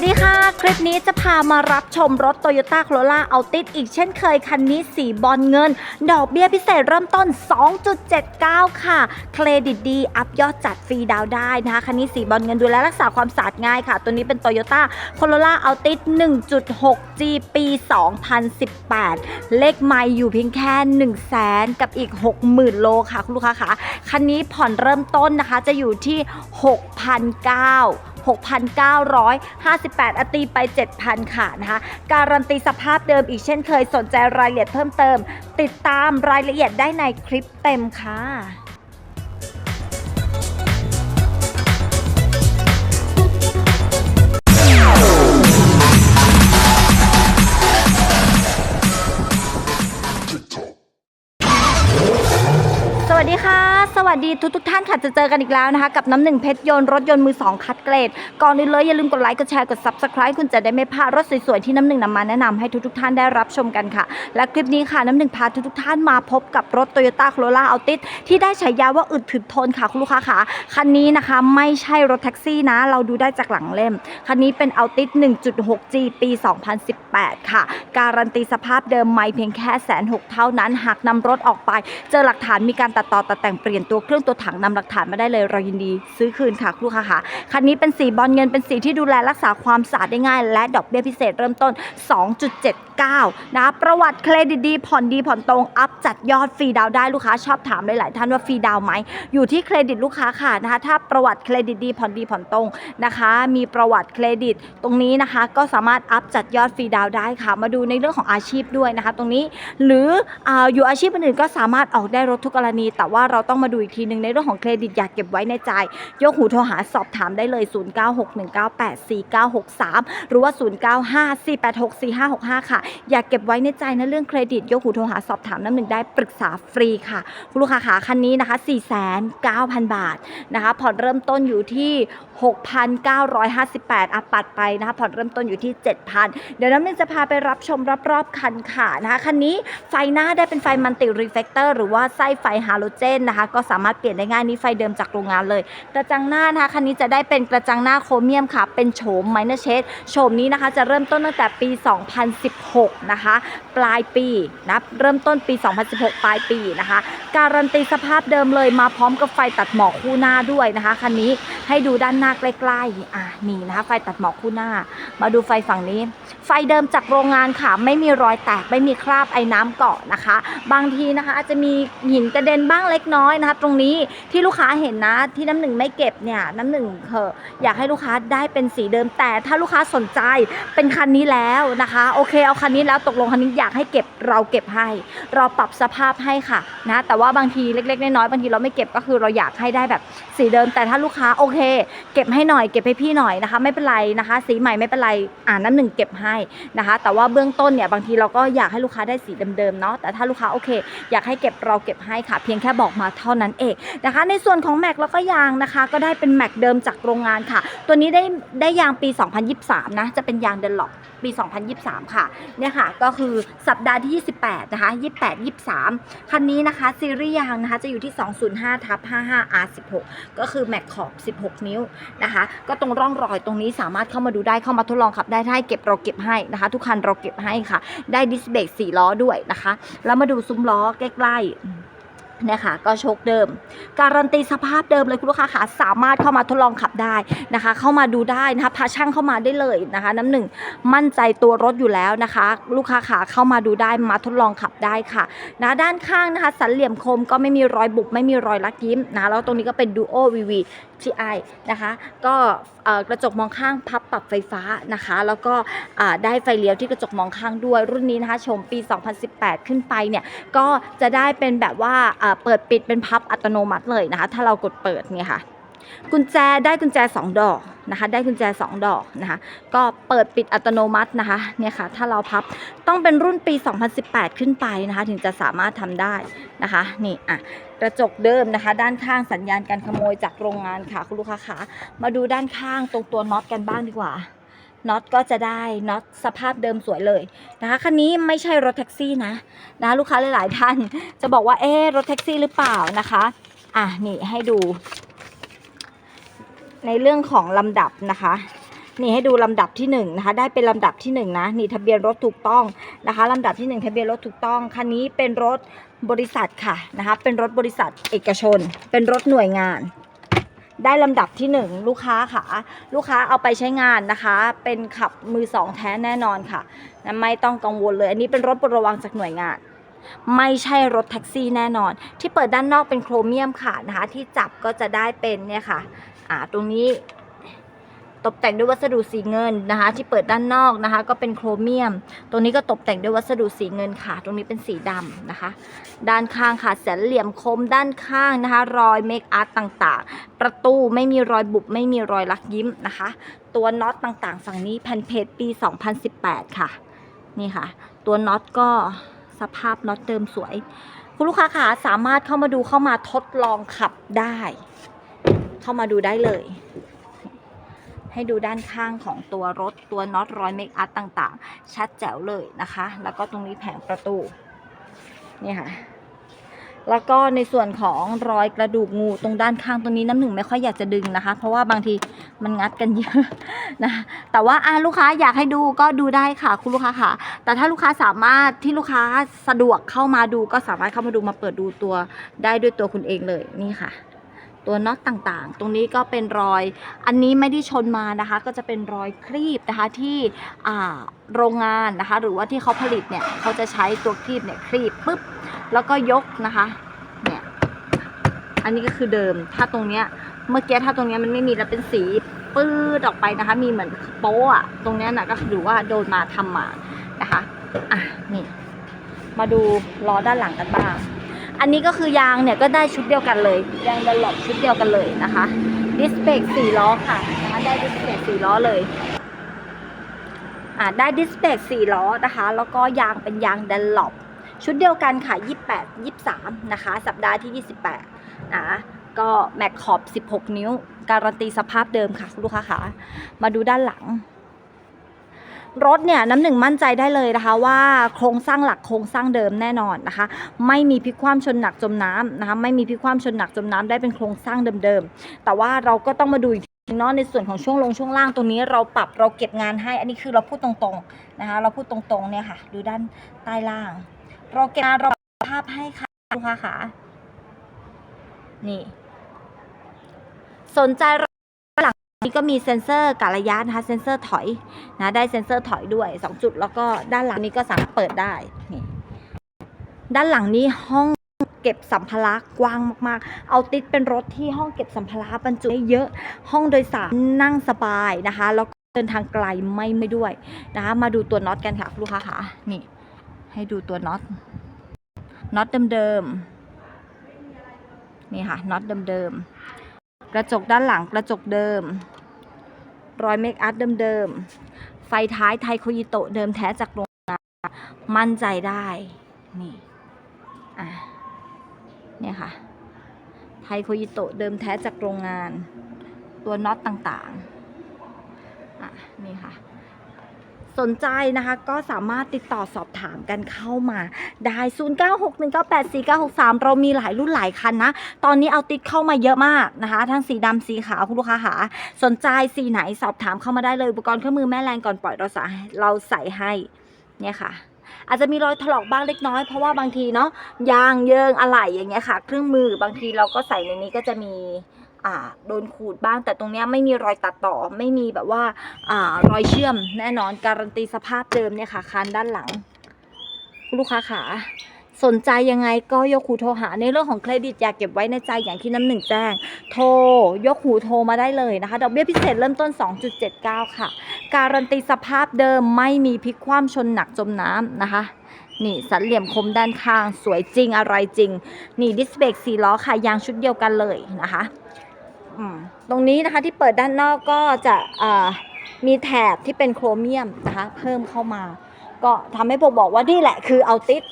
สดีค่ะ คลิปนี้จะพามารับชมรถ Toyota Corolla Altis อีกเช่นเคย คันนี้สีบอลเงิน ดอกเบี้ยพิเศษเริ่มต้น 2.79 ค่ะ เครดิตดี อัพยอดจัดฟรีดาวได้นะคะ คันนี้สีบอลเงินดูแลรักษาความสะอาดง่ายค่ะ ตัวนี้เป็น Toyota Corolla Altis 1.6G ปี 2018 เลขไมล์อยู่เพียงแค่ 1 0 0 0 0แสนกับอีก 60,000 โลค่ะ คุณลูกค้าคะคันนี้ผ่อนเริ่มต้นนะคะจะอยู่ที่6,900 6,958 อตีไป 7,000 ค่ะนะคะ การันตีสภาพเดิมอีกเช่นเคยสนใจรายละเอียดเพิ่มเติม ติดตามรายละเอียดได้ในคลิปเต็มค่ะ วัสดีทุกทุกท่านค่ะจะเจอกันอีกแล้วนะคะ กับน้ำหนึ่งเพชรยนต์รถยนต์มือ2คัดเกรด ก่อนอื่นเลยอย่าลืมกดไลค์กดแชร์กด subscribe คุณจะได้ไม่พลาดรถสวยๆที่น้ำหนึ่งนำมาแนะนำให้ทุกๆท่านได้รับชมกันค่ะ และคลิปนี้ค่ะน้ำหนึ่งพาทุกๆท่านมาพบกับรถ Toyota Corolla Altis ที่ได้ฉายาว่าอึดถึกทนค่ะคุณลูกค้าค่ะคันนี้นะคะไม่ใช่รถแท็กซี่นะ เราดูได้จากหลังเล่ม คันนี้เป็น Altis 1.6G ปี 2018 ค่ะ การันตีสภาพเดิมไม่เพียงแค่แสนหกเท่านั้น หากนำรถออกไป เจอหลักฐานมีการตัดต่อตัดแต่งเปลี่ยนตัวเครื่องตัวถังนำหลักฐานมาได้เลยเรายินดีซื้อคืนค่ะลูกค้าค่ะคันนี้เป็นสีบอลเงินเป็นสีที่ดูแลรักษาความสะอาดได้ง่าย และดอกเบี้ยพิเศษเริ่มต้น 2.79 นะ ประวัติเครดิตดี ผ่อนดีผ่อนตรงอัพจัดยอดฟรีดาวได้ลูกค้าชอบถามหลาย ๆ ท่านว่าฟรีดาวไหม อยู่ที่เครดิตลูกค้าค่ะนะคะถ้าประวัติเครดิตดีผ่อนดีผ่อนตรงนะคะ มีประวัติเครดิตตรงนี้นะคะ ก็สามารถอัพจัดยอดฟรีดาวได้ค่ะ มาดูในเรื่องของอาชีพด้วยนะคะ ตรงนี้หรือออยู่อาชีพอื่นก็สามารถออกได้รถทุกกรณี แต่ว่าเราต้องมาดูอีกทีหนึ่งในเรื่องของเครดิตอยากเก็บไว้ในใจ ยกหูโทรหาสอบถามได้เลย 0961984963 หรือว่า 0954864565 ค่ะ อยากเก็บไว้ในใจนะเรื่องเครดิต ยกหูโทรหาสอบถามน้ำหนึ่งได้ปรึกษาฟรีค่ะ คุณลูกค้าขาคันนี้นะคะ 4,900บาทนะคะผ่อนเริ่มต้นอยู่ที่ 6,958อะปัดไปนะคะผ่อนเริ่มต้นอยู่ที่ 7,000 เดี๋ยวน้ำหนึ่งจะพาไปรับชมรอบๆคันค่ะนะคะคันนี้ไฟหน้าได้เป็นไฟมัลติรีเฟกเตอร์หรือว่าไส้ไฟฮาโลเจนนะคะก็สามารถเปลี่ยนได้ง่ายนี่ไฟเดิมจากโรงงานเลย กระจังหน้านะคะคันนี้จะได้เป็นกระจังหน้าโครเมียมค่ะ เป็นโฉมไมเนอร์เชดโฉมนี้นะคะจะเริ่มต้นตั้งแต่ปี 2016 นะคะ ปลายปีนะเริ่มต้นปี 2016 ปลายปีนะคะ การันตีสภาพเดิมเลยมาพร้อมกับไฟตัดหมอกคู่หน้าด้วยนะคะคันนี้ให้ดูด้านหน้าใกล้ๆอะนี่นะคะ ไฟตัดหมอกคู่หน้า มาดูไฟฝั่งนี้ ไฟเดิมจากโรงงานค่ะ ไม่มีรอยแตกไม่มีคราบไอ้น้ำเกาะนะคะ บางทีนะคะ อาจจะมีหินกระเด็นบ้างเล็กน้อยนะคะตรงนี้ที่ลูกค้าเห็นนะ ที่น้ำหนึ่งไม่เก็บเนี่ยน้ำหนึ่งเหอะอยากให้ลูกค้าได้เป็นสีเดิม แต่ถ้าลูกค้าสนใจเป็นคันนี้แล้วนะคะ โอเคเอาคันนี้แล้วตกลงคันนี้อยากให้เก็บเราเก็บให้เราปรับสภาพให้ค่ะนะแต่ว่าบางทีเล็กๆน้อยๆบางทีเราไม่เก็บก็คือเราอยากให้ได้แบบสีเดิม แต่ถ้าลูกค้าโอเค เก็บให้หน่อยเก็บให้พี่หน่อยนะคะ ไม่เป็นไรนะคะ สีใหม่ไม่เป็นไรอ่าน้ำหนึ่งเก็บให้นะคะ แต่ว่าเบื้องต้นเนี่ยบางทีเราก็อยากให้ลูกค้าได้สีเดิมๆเนาะแต่ถ้าลูกค้าโอเค อยากให้เก็บเราเก็บให้ค่ะ เพียงแค่บอกมาเท่านั้นเองนะคะ ในส่วนของแม็กแล้วก็ยางนะคะ ก็ได้เป็นแม็กเดิมจากโรงงานค่ะ ตัวนี้ได้ได้ยางปี 2023 นะ จะเป็นยางเดนล็อกปี 2023 ค่ะ เนี่ยค่ะ ก็คือสัปดาห์ที่ 28 นะคะ 28 23 คันนี้นะคะ ซีรีส์ยางนะคะ จะอยู่ที่ 205ทับ55 R16 ก็คือแม็กขอบ 16 นิ้วนะคะ ก็ตรงร่องรอยตรงนี้สามารถเข้ามาดูได้ เข้ามาทดลองขับได้ถ้าเก็บเราเก็บให้นะคะ ทุกคันเราเก็บให้ค่ะ ได้ดิสเบรก4ล้อด้วยนะคะ แล้วมาดูซุ้มล้อใกล้ๆ นี่ยค่ะก็โชคเดิม การันตีสภาพเดิมเลยคุณลูกค้าค่ะสามารถเข้ามาทดลองขับได้นะคะ เข้ามาดูได้นะคะพาช่างเข้ามาได้เลยนะคะ น้ำหนึ่งมั่นใจตัวรถอยู่แล้วนะคะ ลูกค้าขาเข้ามาดูได้มาทดลองขับได้ค่ะนะด้านข้างนะคะสันเหลี่ยมคมก็ไม่มีรอยบุบไม่มีรอยลักยิ้มนะแล้วตรงนี้ก็เป็นดูโอวีวี TI นะคะก็กระจกมองข้างพับปรับไฟฟ้านะคะ แล้วก็ได้ไฟเลี้ยวที่กระจกมองข้างด้วยรุ่นนี้นะคะชมปี 2018 ขึ้นไปเนี่ยก็จะได้เป็นแบบว่าเปิดปิดเป็นพับอัตโนมัติเลยนะคะ ถ้าเรากดเปิดเนี่ยค่ะ กุญแจได้กุญแจ 2 ดอกนะคะ ได้กุญแจ 2 ดอกนะคะ ก็เปิดปิดอัตโนมัตินะคะเนี่ยค่ะ ถ้าเราพับต้องเป็นรุ่นปี 2018 ขึ้นไปนะคะ ถึงจะสามารถทำได้นะคะนี่อะกระจกเดิมนะคะ ด้านข้างสัญญาณการขโมยจากโรงงานค่ะคุณลูกค้าขามาดูด้านข้างตรงตัวน็อตกันบ้างดีกว่าน็อตก็จะได้น็อตสภาพเดิมสวยเลยนะคะคันนี้ไม่ใช่รถแท็กซี่นะนะลูกค้าหลาย ๆ ท่านจะบอกว่าเอ๊รถแท็กซี่หรือเปล่านะคะอะนี่ให้ดู ในเรื่องของลำดับนะคะ นี่ให้ดูลำดับที่หนึ่งนะคะได้เป็นลำดับที่หนึ่งนะนี่ทะเบียนรถถูกต้องนะคะลำดับที่หนึ่งทะเบียนรถถูกต้องคันนี้เป็นรถบริษัทค่ะนะคะเป็นรถบริษัทเอกชน เป็นรถหน่วยงาน ได้ลำดับที่หนึ่งลูกค้าค่ะ ลูกค้าเอาไปใช้งานนะคะ เป็นขับมือสองแท้แน่นอนค่ะไม่ต้องกังวลเลย อันนี้เป็นรถประวังจากหน่วยงานไม่ใช่รถแท็กซี่แน่นอน ที่เปิดด้านนอกเป็นโครเมียมค่ะนะคะ ที่จับก็จะได้เป็นเนี่ยค่ะ อ่าตรงนี้ตกแต่งด้วยวัสดุสีเงินนะคะ ที่เปิดด้านนอกนะคะ ก็เป็นโครเมียม ตรงนี้ก็ตกแต่งด้วยวัสดุสีเงินค่ะ ตรงนี้เป็นสีดำนะคะ ด้านข้างค่ะแสนเหลี่ยมคมด้านข้างนะคะ รอยเมคอาร์ตต่างๆ ประตูไม่มีรอยบุบไม่มีรอยลักยิ้มนะคะ ตัวน็อตต่างๆ ฝั่งนี้แผ่นเพจปี 2018 ค่ะ นี่ค่ะ ตัวน็อตก็สภาพน็อตเดิมสวย คุณลูกค้าค่ะสามารถเข้ามาดูเข้ามาทดลองขับได้ เข้ามาดูได้เลย ให้ดูด้านข้างของตัวรถตัวน็อตรอยเมคอัพต่างๆ ชัดแจ๋วเลยนะคะ แล้วก็ตรงนี้แผงประตูนี่ค่ะแล้วก็ในส่วนของรอยกระดูกงูตรงด้านข้างตรงนี้น้ำหนึ่งไม่ค่อยอยากจะดึงนะคะ เพราะว่าบางทีมันงัดกันเยอะนะแต่ว่าอะลูกค้าอยากให้ดูก็ดูได้ค่ะ คุณลูกค้าค่ะ แต่ถ้าลูกค้าสามารถที่ลูกค้าสะดวกเข้ามาดูก็สามารถเข้ามาดูมาเปิดดูตัวได้ด้วยตัวคุณเองเลยนี่ค่ะ ตัวน็อตต่างๆ ตรงนี้ก็เป็นรอย อันนี้ไม่ได้ชนมานะคะ ก็จะเป็นรอยครีบนะคะที่โรงงานนะคะ หรือว่าที่เขาผลิตเนี่ยเขาจะใช้ตัวครีบเนี่ยครีบปุ๊บแล้วก็ยกนะคะเนี่ยอันนี้ก็คือเดิม ถ้าตรงเนี้ยเมื่อกี้ถ้าตรงเนี้ยมันไม่มีแล้วเป็นสีปื้ดออกไปนะคะ มีเหมือนโป๊ะตรงเนี้ยนะก็ถือว่าโดนมาทำมานะคะอะนี่มาดูล้อด้านหลังกันบ้าง อันนี้ก็คือยางเนี่ยก็ได้ชุดเดียวกันเลย ยางดันหลบชุดเดียวกันเลยนะคะ ดิสเบรกสี่ล้อค่ะนะคะได้ดิสเบรกสี่ล้อเลยอ่าได้ดิสเบรกสี่ล้อนะคะ แล้วก็ยางเป็นยางดันหลบชุดเดียวกันค่ะ 28 23 นะคะ สัปดาห์ที่ 28 นะ ก็แม็กขอบ 16 นิ้ว การันตีสภาพเดิมค่ะ คุณลูกค้าค่ะ มาดูด้านหลัง รถเนี่ยน้ำหนึ่งมั่นใจได้เลยนะคะว่าโครงสร้างหลักโครงสร้างเดิมแน่นอนนะคะ ไม่มีพลิกคว่ำชนหนักจมน้ำนะคะไม่มีพลิกคว่ำชนหนักจมน้ำได้เป็นโครงสร้างเดิมๆ แต่ว่าเราก็ต้องมาดูอีกเนาะในส่วนของช่วงลงช่วงล่างตรงนี้เราปรับเราเก็บงานให้ อันนี้คือเราพูดตรงๆนะคะเราพูดตรงๆเนี่ยค่ะ ดูด้านใต้ล่าง เราเก็บงานเราภาพให้ค่ะลูกค้าค่ะนี่ สนใจ นี้ก็มีเซ็นเซอร์กะระยะนะคะเซ็นเซอร์ถอยนะได้เซ็นเซอร์ถอยด้วย 2 จุด แล้วก็ด้านหลังนี้ก็สามารถเปิดได้นี่ด้านหลังนี้ห้องเก็บสัมภาระกว้างมากๆ เอาติดเป็นรถที่ห้องเก็บสัมภาระบรรจุได้เยอะ ห้องโดยสารนั่งสบายนะคะ แล้วเดินทางไกลไม่ไม่ด้วยนะคะมาดูตัวน็อตกันค่ะลูกค้าค่ะนี่ ให้ดูตัวน็อตน็อตเดิมๆนี่ค่ะน็อตเดิมๆ กระจกด้านหลังกระจกเดิม รอยเมคอัพเดิมๆ ไฟท้ายไทโคยิโตะเดิมแท้จากโรงงานมั่นใจได้ นี่ อะ เนี่ยค่ะ ไทโคยิโตะเดิมแท้จากโรงงาน ตัวน็อตต่างๆ อะ นี่ค่ะ สนใจนะคะ ก็สามารถติดต่อสอบถามกันเข้ามาได้ 0961984963 เรามีหลายรุ่นหลายคันนะ ตอนนี้เอาติดเข้ามาเยอะมากนะคะ ทั้งสีดำสีขาวคุณลูกค้าหา สนใจสีไหนสอบถามเข้ามาได้เลยอุปกรณ์เครื่องมือแม่แรงก่อนปล่อยเราใส่เราใส่ให้เนี่ยค่ะอาจจะมีรอยถลอกบ้างเล็กน้อย เพราะว่าบางทีเนาะยางเยิงอะไหล่อย่างเงี้ยค่ะ เครื่องมือบางทีเราก็ใส่ในนี้ก็จะมี อ่าโดนขูดบ้างแต่ตรงเนี้ยไม่มีรอยตัดต่อไม่มีแบบว่าอ่ารอยเชื่อมแน่นอนการันตีสภาพเดิมเนี่ยค่ะคันด้านหลัง ลูกค้าขาสนใจยังไงก็ยกหูโทรหาในเรื่องของเครดิตอยากเก็บไว้ในใจอย่างที่น้ำหนึ่งแจ้ง โทร ยกหูโทรมาได้เลยนะคะดอกเบี้ยพิเศษเริ่มต้น 2.79 ค่ะ การันตีสภาพเดิมไม่มีพลิกคว่ำชนหนักจมน้ำนะคะ นี่สันเหลี่ยมคมด้านข้าง สวยจริงอะไรจริง นี่ดิสเบรกสี่ล้อค่ะยางชุดเดียวกันเลยนะคะ ตรงนี้นะคะที่เปิดด้านนอกก็จะมีแถบที่เป็นโครเมียมนะคะเพิ่มเข้ามา ก็ทำให้ผมบอกว่านี่แหละคือเอาติด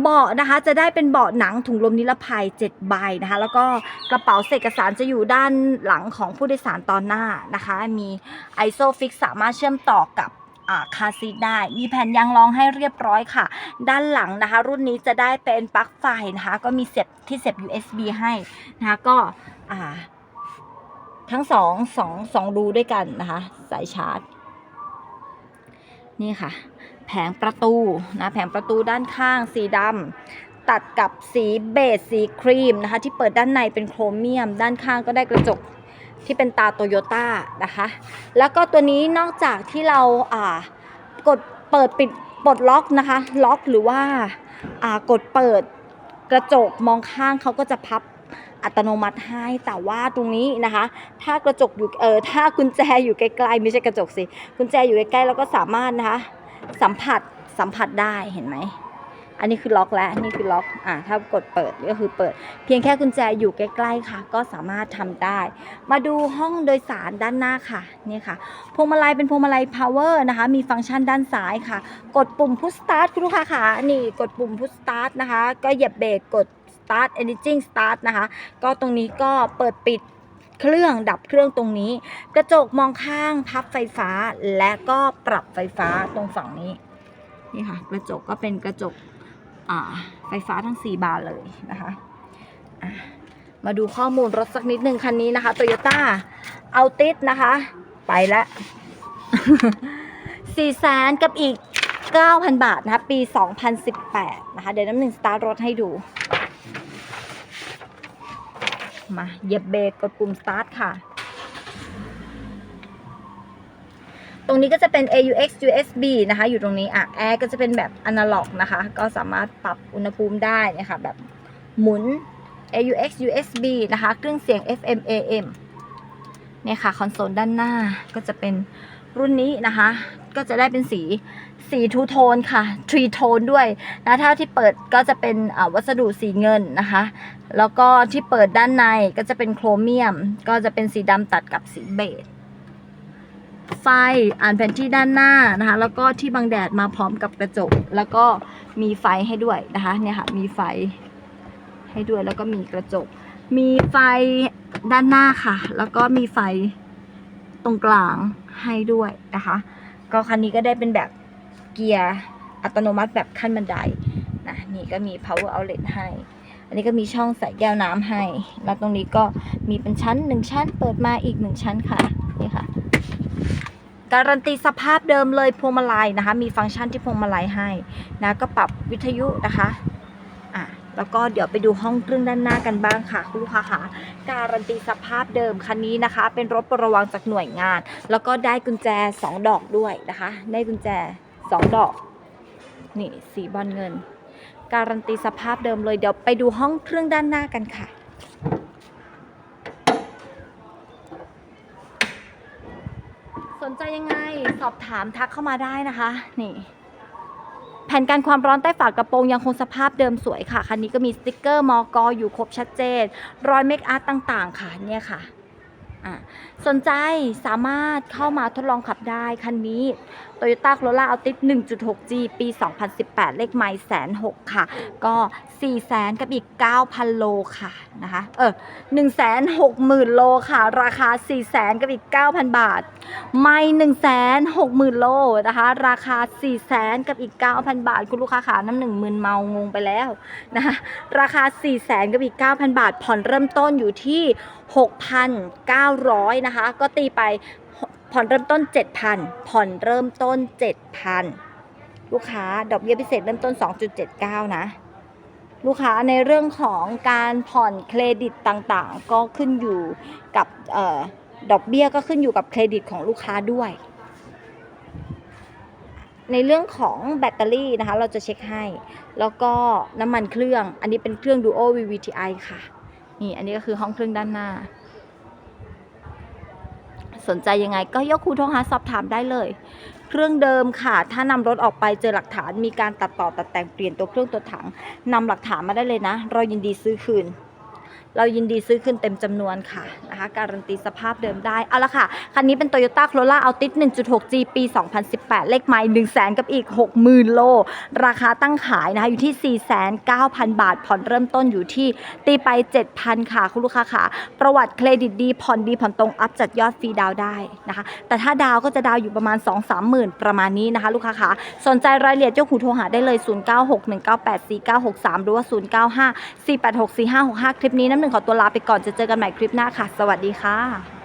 เบาะนะคะจะได้เป็นเบาะหนังถุงลมนิรภัย7ใบนะคะแล้วก็กระเป๋าเอกสารจะอยู่ด้านหลังของผู้โดยสารตอนหน้านะคะ มีไอโซฟิกสามารถเชื่อมต่อกับ คาซีทได้ มีแผ่นยางรองให้เรียบร้อยค่ะ ด้านหลังนะคะ รุ่นนี้จะได้เป็นปลั๊กไฟนะคะ ก็มีเสียบที่เสียบ USB ให้นะคะก็อ่าทั้งสองสองสองรูด้วยกันนะคะ สายชาร์จ นี่ค่ะ แผงประตูนะแผงประตูด้านข้างสีดำตัดกับสีเบจสีครีมนะคะ ที่เปิดด้านในเป็นโครเมียม ด้านข้างก็ได้กระจก ที่เป็นตาโตโยต้านะคะ แล้วก็ตัวนี้นอกจากที่เราอ่ากดเปิดปิดปลดล็อกนะคะ ล็อกหรือว่าอ่ากดเปิดกระจกมองข้างเขาก็จะพับอัตโนมัติให้แต่ว่าตรงนี้นะคะ ถ้ากระจกอยู่เออถ้ากุญแจอยู่ใกล้ๆไม่ใช่กระจกสิกุญแจอยู่ใกล้ๆเราก็สามารถนะคะ สัมผัสสัมผัสได้เห็นไหม อันนี้คือล็อกแล้วนี่คือล็อกอ่าถ้ากดเปิดก็คือเปิด เพียงแค่กุญแจอยู่ใกล้ ๆค่ะ ก็สามารถทำได้ มาดูห้องโดยสารด้านหน้าค่ะนี่ค่ะพวงมาลัยเป็นพวงมาลัย power นะคะ มีฟังก์ชันด้านซ้ายค่ะ กดปุ่ม push start คุณลูกค้าค่ะนี่กดปุ่ม push start นะคะ ก็เหยียบเบรกกด start engine start นะคะ ก็ตรงนี้ก็เปิดปิดเครื่องดับเครื่องตรงนี้ กระจกมองข้างพับไฟฟ้าและก็ปรับไฟฟ้าตรงฝั่งนี้นี่ค่ะกระจกก็เป็นกระจก ไฟฟ้าทั้ง 4 บานเลยนะคะะมาดูข้อมูลรถสักนิดหนึ่งคันนี้นะคะ Toyota a l t i s นะคะ ไปแล้ว4แสนกับอีก 9,000 บาทนะคะ ปี 2018 นะคะ เดี๋ยวน้ำหนึ่งสตาร์ทรถให้ดู มาเหยียบเบรกกดปุ่มสตาร์ทค่ะ ตรงนี้ก็จะเป็น AUX USB นะคะ อยู่ตรงนี้อะแอร์ก็จะเป็นแบบอนาล็อกนะคะ ก็สามารถปรับอุณหภูมิได้นะคะแบบหมุน AUX USB นะคะ เครื่องเสียง FM AM เนี่ยค่ะ คอนโซลด้านหน้าก็จะเป็นรุ่นนี้นะคะ ก็จะได้เป็นสีสีทูโทนค่ะทรีโทนด้วยนะถ้าที่เปิดก็จะเป็นวัสดุสีเงินนะคะ แล้วก็ที่เปิดด้านในก็จะเป็นโครเมียม ก็จะเป็นสีดำตัดกับสีเบจ ไฟอ่านแผนที่ด้านหน้านะคะ แล้วก็ที่บังแดดมาพร้อมกับกระจก แล้วก็มีไฟให้ด้วยนะคะเนี่ยค่ะมีไฟให้ด้วยแล้วก็มีกระจก มีไฟด้านหน้าค่ะ แล้วก็มีไฟตรงกลางให้ด้วยนะคะ ก็คันนี้ก็ได้เป็นแบบเกียร์อัตโนมัติแบบขั้นบันไดนะนี่ก็มี power outlet ให้ อันนี้ก็มีช่องใส่แก้วน้ำให้ แล้วตรงนี้ก็มีเป็นชั้นหนึ่งชั้น เปิดมาอีกหนึ่งชั้นค่ะนี่ค่ะ การันตีสภาพเดิมเลยพวงมาลัยนะคะ มีฟังก์ชันที่พวงมาลัยให้นะก็ปรับวิทยุนะคะอะแล้วก็เดี๋ยวไปดูห้องเครื่องด้านหน้ากันบ้างค่ะ คุณลูกค้าค่ะ การันตีสภาพเดิมคันนี้นะคะ เป็นรถประวังจากหน่วยงาน แล้วก็ได้กุญแจ 2 ดอกด้วยนะคะ ได้กุญแจ 2 ดอก นี่สีบอลเงิน การันตีสภาพเดิมเลยเดี๋ยวไปดูห้องเครื่องด้านหน้ากันค่ะ สนใจยังไงสอบถามทักเข้ามาได้นะคะ นี่ แผ่นกันความร้อนใต้ฝากระโปรงยังคงสภาพเดิมสวยค่ะ คันนี้ก็มีสติกเกอร์มอกออยู่ครบชัดเจน รอยเมคอัพต่างๆ ค่ะเนี่ยค่ะ สนใจสามารถเข้ามาทดลองขับได้ คันนี้ Toyota Corolla Altis 1.6G ปี 2018 เลขไมล์แสนหกค่ะ ก็4แสนกับอีก 9,000 โลค่ะนะคะ เออ1 6 0 0 0 0โลค่ะ ราคา4แสนกับอีก 9,000 บาท ไม่1 6 0 0 0 0โลนะคะ ราคา4แสนกับอีก 9,000 บาท คุณลูกค้าขาน้ำหนึ่งหมื่นเมางงไปแล้วนะคะราคา4แสนกับอีก 9,000 บาท ผ่อนเริ่มต้นอยู่ที่ 6,900นะคะ ก็ตีไปผ่อนเริ่มต้น 7,000 ผ่อนเริ่มต้น 7,000 ลูกค้าดอกเบี้ยพิเศษเริ่มต้น 2.79 นะ ลูกค้าในเรื่องของการผ่อนเครดิตต่างๆ ก็ขึ้นอยู่กับออดอกเบี้ยก็ขึ้นอยู่กับเครดิตของลูกค้าด้วย ในเรื่องของแบตเตอรี่นะคะ เราจะเช็คให้ แล้วก็น้ำมันเครื่อง อันนี้เป็นเครื่อง Duo VVTi ค่ะ นี่ อันนี้ก็คือห้องเครื่องด้านหน้า สนใจยังไง ก็ยกคูโทรหาสอบถามได้เลย เครื่องเดิมค่ะ ถ้านำรถออกไปเจอหลักฐานมีการตัดต่อตัดแต่งเปลี่ยนตัวเครื่องตัวถังนำหลักฐานมาได้เลยนะ เรายินดีซื้อคืน เรายินดีซื้อคืนเต็มจำนวนค่ะนะคะการันตีสภาพเดิมได้ เอาละค่ะ คันนี้เป็น Toyota Corolla Altis 1.6G ปี 2018 เลขไมล์1 0 0 0 0แสนกับอีก 60,000 โล ราคาตั้งขายนะคะอยู่ที่ 4,900,000 บาท ผ่อนเริ่มต้นอยู่ที่ตีไป 7,000 ค่ะ คุณลูกค้าค่ะ ประวัติเครดิตดี ผ่อนดี ผ่อนตรง อัพจัดยอดฟรีดาวได้นะคะ แต่ถ้าดาวก็จะดาวอยู่ประมาณ 2-3หมื่นประมาณนี้นะคะ ลูกค้าค่ะ สนใจรายละเอียดเจ้าหูโทรหาได้เลย 0961984963 หรือว่า 0954864565 คลิปนี้น้ำหนึ่งขอตัวลาไปก่อนจะเจอกันใหม่คลิปหน้าค่ะ สวัสดีค่ะ